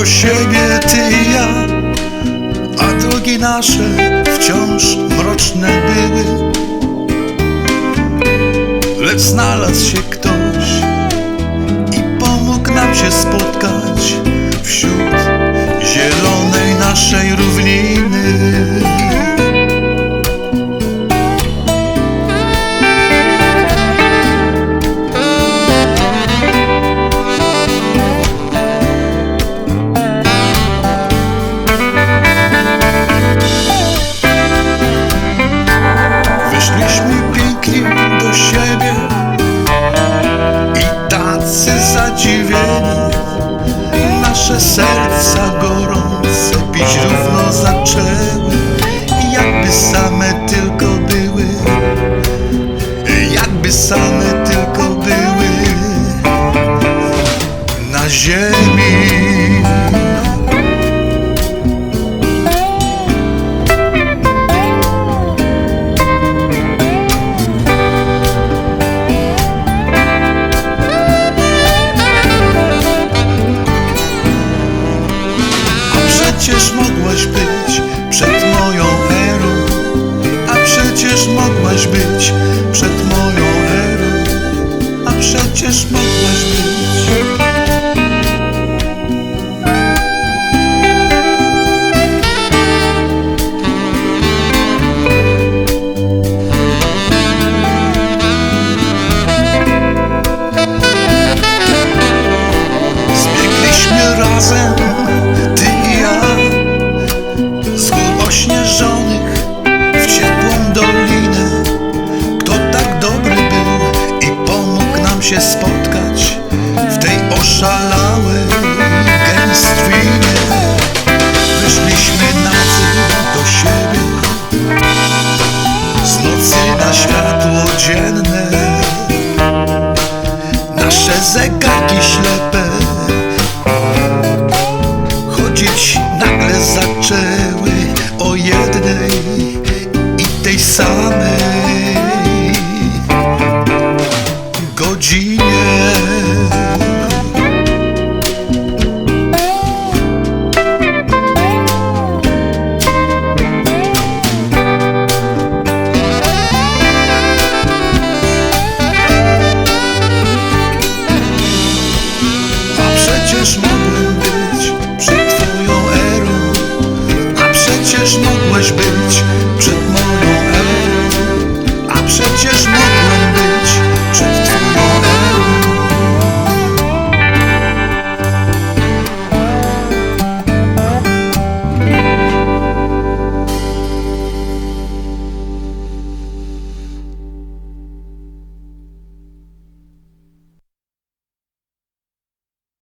do siebie ty i ja A drogi nasze wciąż mroczne były. Lecz znalazł się ktoś I pomógł nam się spotkać. Serca gorące bić równo zaczęły jakby same tylko były. Jakby same mogłaś być przed moją erą? A przecież mogłaś być przed moją erą. A przecież mogłaś być. Zbiegliśmy razem, się spotkać W tej oszalałej gęstwinie. Wyszliśmy nadzy do siebie Z nocy na światło dzienne. Nasze zegarki ślepe chodzić nagle zaczęły przecież mogłem być przed twoją erą, a przecież mogłeś być